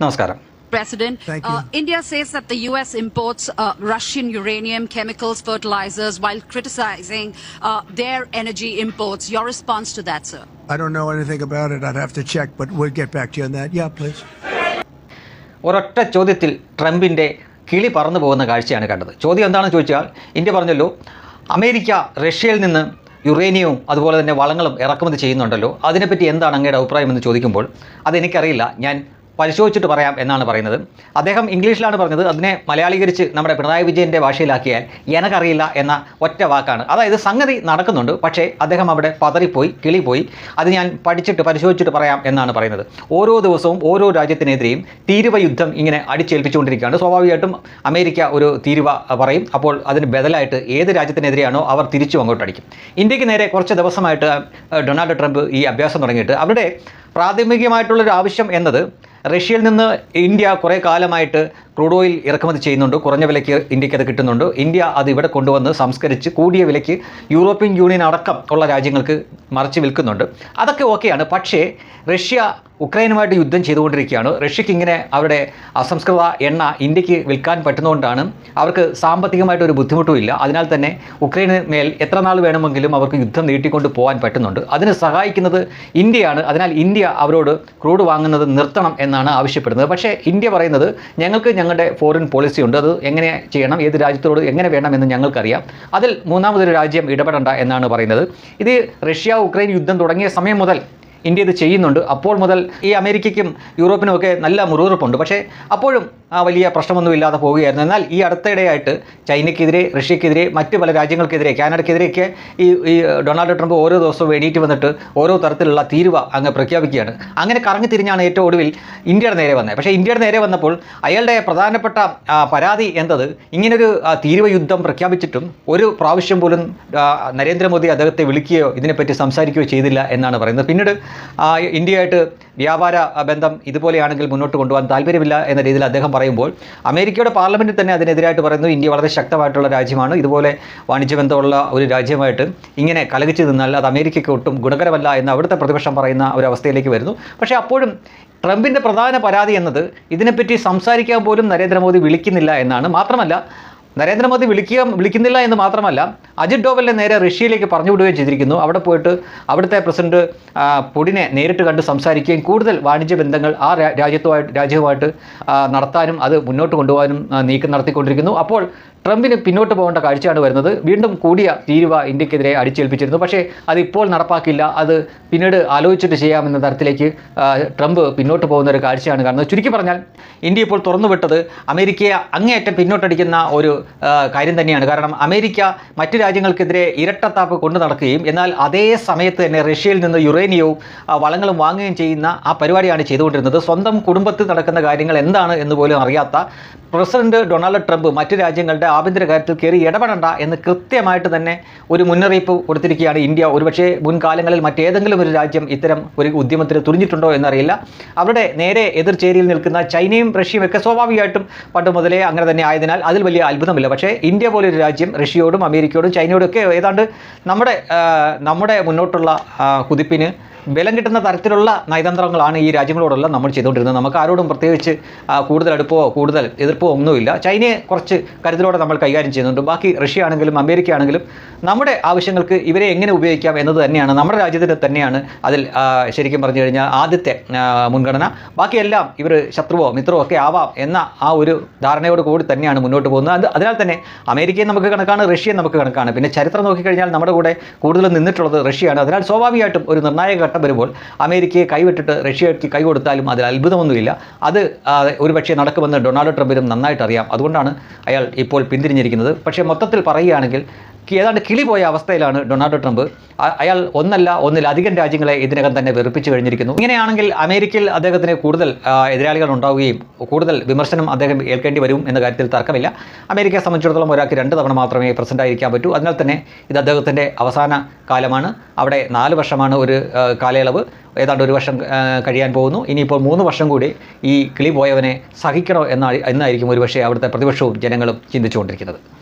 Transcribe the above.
നമസ്കാരം President, uh, India says that the U.S. imports uh, Russian uranium, chemicals, fertilizers, while criticizing uh, their energy imports. Your response to that, sir? I don't know anything about it. I'd have to check, but we'll get back to you on that. Yeah, please. ഒരൊറ്റ ചോദ്യത്തിൽ ട്രംപിന്റെ കിളി പറന്നു പോകുന്ന കാഴ്ചയാണ് കണ്ടത് ചോദ്യം എന്താണെന്ന് ചോദിച്ചാൽ ഇന്ത്യ പറഞ്ഞല്ലോ അമേരിക്ക റഷ്യയിൽ നിന്ന് യുറേനിയവും അതുപോലെ തന്നെ വളങ്ങളും ഇറക്കുമതി ചെയ്യുന്നുണ്ടല്ലോ അതിനെപ്പറ്റി എന്താണ് അങ്ങയുടെ അഭിപ്രായം എന്ന് ചോദിക്കുമ്പോൾ അതെനിക്കറിയില്ല ഞാൻ പരിശോധിച്ചിട്ട് പറയാം എന്നാണ് പറയുന്നത്. അദ്ദേഹം ഇംഗ്ലീഷിലാണ് പറഞ്ഞത്. അതിനെ മലയാളീകരിച്ച് നമ്മുടെ പിണറായി വിജയന്റെ ഭാഷയിലാക്കിയാൽ എനക്കറിയില്ല എന്ന ഒറ്റ വാക്കാണ്. അതായത് സംഗതി നടക്കുന്നുണ്ട്. പക്ഷേ അദ്ദേഹം അവിടെ പതറിപ്പോയി കിളിപ്പോയി അത് ഞാൻ പഠിച്ചിട്ട് പരിശോധിച്ചിട്ട് പറയാം എന്നാണ് പറയുന്നത്. ഓരോ ദിവസവും ഓരോ രാജ്യത്തിനെതിരെയും തീരുവ യുദ്ധം ഇങ്ങനെ അടിച്ചേൽപ്പിച്ചുകൊണ്ടിരിക്കുകയാണ്. സ്വാഭാവികമായിട്ടും അമേരിക്ക ഒരു തീരുവ പറയും. അപ്പോൾ അതിന് ബദലായിട്ട് ഏത് രാജ്യത്തിനെതിരെയാണോ അവർ തിരിച്ചു അങ്ങോട്ടടിക്കും ഇന്ത്യയ്ക്ക് നേരെ കുറച്ച് ദിവസമായിട്ട് ഡൊണാൾഡ് ട്രംപ് ഈ അഭ്യാസം തുടങ്ങിയിട്ട് അവരുടെ പ്രാഥമികമായിട്ടുള്ളൊരു ആവശ്യം എന്നത് റഷ്യയിൽ നിന്ന് ഇന്ത്യ കുറേ കാലമായിട്ട് ക്രൂഡ് ഓയിൽ ഇറക്കുമതി ചെയ്യുന്നുണ്ട്. കുറഞ്ഞ വിലയ്ക്ക് ഇന്ത്യയ്ക്ക് അത് കിട്ടുന്നുണ്ട്. ഇന്ത്യ അത് ഇവിടെ കൊണ്ടുവന്ന് സംസ്കരിച്ച് കൂടിയ വിലയ്ക്ക് യൂറോപ്യൻ യൂണിയൻ അടക്കം ഉള്ള രാജ്യങ്ങൾക്ക് മറിച്ച് വിൽക്കുന്നുണ്ട്. അതൊക്കെ ഓക്കെയാണ്. പക്ഷേ റഷ്യ ഉക്രൈനുമായിട്ട് യുദ്ധം ചെയ്തുകൊണ്ടിരിക്കുകയാണ്. റഷ്യക്ക് ഇങ്ങനെ അവരുടെ അസംസ്കൃത എണ്ണ ഇന്ത്യയ്ക്ക് വിൽക്കാൻ പറ്റുന്നതുകൊണ്ടാണ് അവർക്ക് സാമ്പത്തികമായിട്ട് ഒരു ബുദ്ധിമുട്ടുമില്ല അതിനാൽ തന്നെ ഉക്രൈന് മേൽ എത്ര നാൾ വേണമെങ്കിലും അവർക്ക് യുദ്ധം നീട്ടിക്കൊണ്ട് പോകാൻ പറ്റുന്നുണ്ട്. അതിന് സഹായിക്കുന്നത് ഇന്ത്യയാണ്. അതിനാൽ ഇന്ത്യ അവരോട് ക്രൂഡ് വാങ്ങുന്നത് നിർത്തണം എന്നാണ് ആവശ്യപ്പെടുന്നത്. പക്ഷേ ഇന്ത്യ പറയുന്നത് ഞങ്ങൾക്ക് ഞങ്ങളുടെ ഫോറിൻ പോളിസി ഉണ്ട്. അത് എങ്ങനെ ചെയ്യണം? ഏത് രാജ്യത്തോട് എങ്ങനെ വേണം എന്ന് ഞങ്ങൾക്കറിയാം. അതിൽ മൂന്നാമതൊരു രാജ്യം ഇടപെടണ്ട എന്നാണ് പറയുന്നത്. ഇത് റഷ്യ ഉക്രൈൻ യുദ്ധം തുടങ്ങിയ സമയം മുതൽ ഇന്ത്യ ഇത് ചെയ്യുന്നുണ്ട്. അപ്പോൾ മുതൽ ഈ അമേരിക്കയ്ക്കും യൂറോപ്പിനും ഒക്കെ നല്ല മുറിവുറുപ്പുണ്ട് പക്ഷേ അപ്പോഴും ആ വലിയ പ്രശ്നമൊന്നും ഇല്ലാതെ പോവുകയായിരുന്നു എന്നാൽ ഈ അടുത്തിടെയായിട്ട് ചൈനയ്ക്കെതിരെ റഷ്യക്കെതിരെ മറ്റ് പല രാജ്യങ്ങൾക്കെതിരെ കാനഡയ്ക്കെതിരെയൊക്കെ ഈ ഈ ഡൊണാൾഡ് ട്രംപ് ഓരോ ദിവസവും എണീറ്റ് വന്നിട്ട് ഓരോ തരത്തിലുള്ള തീരുവ അങ്ങ് പ്രഖ്യാപിക്കുകയാണ്. അങ്ങനെ കറങ്ങി തിരിഞ്ഞാണ് ഏറ്റവും ഒടുവിൽ ഇന്ത്യയുടെ നേരെ വന്നത്. പക്ഷേ ഇന്ത്യയുടെ നേരെ വന്നപ്പോൾ അയാളുടെ പ്രധാനപ്പെട്ട പരാതി എന്തത് ഇങ്ങനൊരു തീരുവ യുദ്ധം പ്രഖ്യാപിച്ചിട്ടും ഒരു പ്രാവശ്യം പോലും നരേന്ദ്രമോദി അദ്ദേഹത്തെ വിളിക്കുകയോ ഇതിനെപ്പറ്റി സംസാരിക്കുകയോ ചെയ്തില്ല എന്നാണ് പറയുന്നത്. പിന്നീട് ഇന്ത്യയായിട്ട് വ്യാപാര ബന്ധം ഇതുപോലെയാണെങ്കിൽ മുന്നോട്ട് കൊണ്ടുപോകാൻ താല്പര്യമില്ല എന്ന രീതിയിൽ അദ്ദേഹം പറയുമ്പോൾ അമേരിക്കയുടെ പാർലമെന്റിൽ തന്നെ അതിനെതിരായിട്ട് പറയുന്നു ഇന്ത്യ വളരെ ശക്തമായിട്ടുള്ള രാജ്യമാണ്. ഇതുപോലെ വാണിജ്യ ബന്ധമുള്ള ഒരു രാജ്യമായിട്ട് ഇങ്ങനെ കലകിച്ച് നിന്നാൽ അത് അമേരിക്കയ്ക്ക് ഒട്ടും ഗുണകരമല്ല എന്ന് അവിടുത്തെ പ്രതിപക്ഷം പറയുന്ന ഒരു അവസ്ഥയിലേക്ക് വരുന്നു. പക്ഷേ അപ്പോഴും ട്രംപിന്റെ പ്രധാന പരാതി എന്നത് ഇതിനെപ്പറ്റി സംസാരിക്കാൻ പോലും നരേന്ദ്രമോദി വിളിക്കുന്നില്ല എന്നാണ്. മാത്രമല്ല നരേന്ദ്രമോദി വിളിക്കുക വിളിക്കുന്നില്ല എന്ന് മാത്രമല്ല അജിത് ഡോവലിനെ നേരെ റഷ്യയിലേക്ക് പറഞ്ഞു വിടുകയും ചെയ്തിരിക്കുന്നു. അവിടെ പോയിട്ട് അവിടുത്തെ പ്രസിഡന്റ് പുടിനെ നേരിട്ട് കണ്ട് സംസാരിക്കുകയും കൂടുതൽ വാണിജ്യ ബന്ധങ്ങൾ ആ രാജ്യത്തുമായിട്ട് രാജ്യവുമായിട്ട് നടത്താനും അത് മുന്നോട്ട് കൊണ്ടുപോകാനും നീക്കം നടത്തിക്കൊണ്ടിരിക്കുന്നു. അപ്പോൾ ട്രംപിന് പിന്നോട്ട് പോകേണ്ട കാഴ്ചയാണ് വരുന്നത്. വീണ്ടും കൂടിയ തീരുവ ഇന്ത്യക്കെതിരെ അടിച്ചേൽപ്പിച്ചിരുന്നു. പക്ഷേ അത് ഇപ്പോൾ നടപ്പാക്കില്ല അത് പിന്നീട് ആലോചിച്ചിട്ട് ചെയ്യാമെന്ന തരത്തിലേക്ക് ട്രംപ് പിന്നോട്ട് പോകുന്ന ഒരു കാഴ്ചയാണ് കാണുന്നത്. ചുരുക്കി പറഞ്ഞാൽ ഇന്ത്യ ഇപ്പോൾ തുറന്നുവിട്ടത് അമേരിക്കയെ അങ്ങേയറ്റം പിന്നോട്ടടിക്കുന്ന ഒരു കാര്യം തന്നെയാണ്. കാരണം അമേരിക്ക മറ്റു രാജ്യങ്ങൾക്കെതിരെ ഇരട്ടത്താപ്പ് കൊണ്ടു നടക്കുകയും എന്നാൽ അതേ സമയത്ത് തന്നെ റഷ്യയിൽ നിന്ന് യുറേനിയവും വളങ്ങളും വാങ്ങുകയും ചെയ്യുന്ന ആ പരിപാടിയാണ് ചെയ്തുകൊണ്ടിരുന്നത്. സ്വന്തം കുടുംബത്തിൽ നടക്കുന്ന കാര്യങ്ങൾ എന്താണ് എന്ന് പോലും അറിയാത്ത പ്രസിഡന്റ് ഡൊണാൾഡ് ട്രംപ് മറ്റു രാജ്യങ്ങളുടെ ആഭ്യന്തര കാര്യത്തിൽ കയറി ഇടപെടണ്ട എന്ന് കൃത്യമായിട്ട് തന്നെ ഒരു മുന്നറിയിപ്പ് കൊടുത്തിരിക്കുകയാണ് ഇന്ത്യ. ഒരുപക്ഷേ മുൻകാലങ്ങളിൽ മറ്റേതെങ്കിലും ഒരു രാജ്യം ഇത്തരം ഒരു ഉദ്യമത്തിന് തുറിഞ്ഞിട്ടുണ്ടോ എന്നറിയില്ല. അവരുടെ നേരെ എതിർചേരിയിൽ നിൽക്കുന്ന ചൈനയും റഷ്യയും ഒക്കെ സ്വാഭാവികമായിട്ടും പണ്ട് മുതലേ അങ്ങനെ തന്നെ ആയതിനാൽ അതിൽ വലിയ അത്ഭുതമില്ല പക്ഷേ ഇന്ത്യ പോലൊരു രാജ്യം റഷ്യയോടും അമേരിക്കയോടും ചൈനയോടും ഒക്കെ ഏതാണ്ട് നമ്മുടെ നമ്മുടെ മുന്നോട്ടുള്ള കുതിപ്പിന് ബലം കിട്ടുന്ന തരത്തിലുള്ള നയതന്ത്രങ്ങളാണ് ഈ രാജ്യങ്ങളോടുള്ള നമ്മൾ ചെയ്തുകൊണ്ടിരുന്നത്. നമുക്ക് ആരോടും പ്രത്യേകിച്ച് കൂടുതൽ അടുപ്പോ കൂടുതൽ എതിർപ്പോ ഒന്നുമില്ല. ചൈനയെ കുറച്ച് കരുതലോടെ നമ്മൾ കൈകാര്യം ചെയ്യുന്നുണ്ട്. ബാക്കി റഷ്യ ആണെങ്കിലും അമേരിക്ക ആണെങ്കിലും നമ്മുടെ ആവശ്യങ്ങൾക്ക് ഇവരെ എങ്ങനെ ഉപയോഗിക്കാം എന്നത് തന്നെയാണ്. നമ്മുടെ രാജ്യത്തിന് തന്നെയാണ് അതിൽ ശരിക്കും പറഞ്ഞു കഴിഞ്ഞാൽ ആദ്യത്തെ മുൻഗണന. ബാക്കിയെല്ലാം ഇവർ ശത്രുവോ മിത്രമോ ഒക്കെ ആവാം എന്ന ആ ഒരു ധാരണയോട് കൂടി തന്നെയാണ് മുന്നോട്ട് പോകുന്നത്. അത് അതിനാൽ തന്നെ അമേരിക്കയെ നമുക്ക് കണക്കാണ് റഷ്യയെ നമുക്ക് കണക്കാണ്. പിന്നെ ചരിത്രം നോക്കിക്കഴിഞ്ഞാൽ നമ്മുടെ കൂടെ കൂടുതൽ നിന്നിട്ടുള്ളത് റഷ്യയാണ്. അതിനാൽ സ്വാഭാവികമായിട്ടും ഒരു നിർണായക ഘട്ടം വരുമ്പോൾ അമേരിക്കയെ കൈവിട്ടിട്ട് റഷ്യയ്ക്ക് കൈ കൊടുത്താലും അതിൽ അത്ഭുതമൊന്നുമില്ല. അത് ഒരു പക്ഷേ നടക്കുമെന്ന് ഡൊണാൾഡ് ട്രംപിനും നന്നായിട്ട് അറിയാം അതുകൊണ്ടാണ് അയാൾ ഇപ്പോൾ പിന്തിരിഞ്ഞിരിക്കുന്നത്. പക്ഷേ മൊത്തത്തിൽ പറയുകയാണെങ്കിൽ ഏതാണ്ട് കിളി പോയ അവസ്ഥയിലാണ് ഡൊണാൾഡ് ട്രംപ്. അയാൾ ഒന്നല്ല ഒന്നിലധികം രാജ്യങ്ങളെ ഇതിനകം തന്നെ വെറുപ്പിച്ചു കഴിഞ്ഞിരിക്കുന്നു. ഇങ്ങനെയാണെങ്കിൽ അമേരിക്കയിൽ അദ്ദേഹത്തിന് കൂടുതൽ എതിരാളികൾ ഉണ്ടാവുകയും കൂടുതൽ വിമർശനം അദ്ദേഹം ഏൽക്കേണ്ടി വരും എന്ന കാര്യത്തിൽ തർക്കമില്ല. അമേരിക്കയെ സംബന്ധിച്ചിടത്തോളം ഒരാൾക്ക് രണ്ട് തവണ മാത്രമേ പ്രസിഡന്റ് ആയിരിക്കാൻ പറ്റൂ. അതിനാൽ തന്നെ ഇത് അദ്ദേഹത്തിന്റെ അവസാന കാലമാണ്. അവിടെ നാല് വർഷമാണ് ഒരു കാലയളവ്. ഏതാണ്ട് ഒരു വർഷം കഴിയാൻ പോകുന്നു. ഇനിയിപ്പോൾ മൂന്ന് വർഷം കൂടി ഈ കിളി പോയവനെ സഹിക്കണോ എന്നാ എന്നായിരിക്കും ഒരുപക്ഷെ അവിടുത്തെ പ്രതിപക്ഷവും ജനങ്ങളും ചിന്തിച്ചുകൊണ്ടിരിക്കുന്നത്.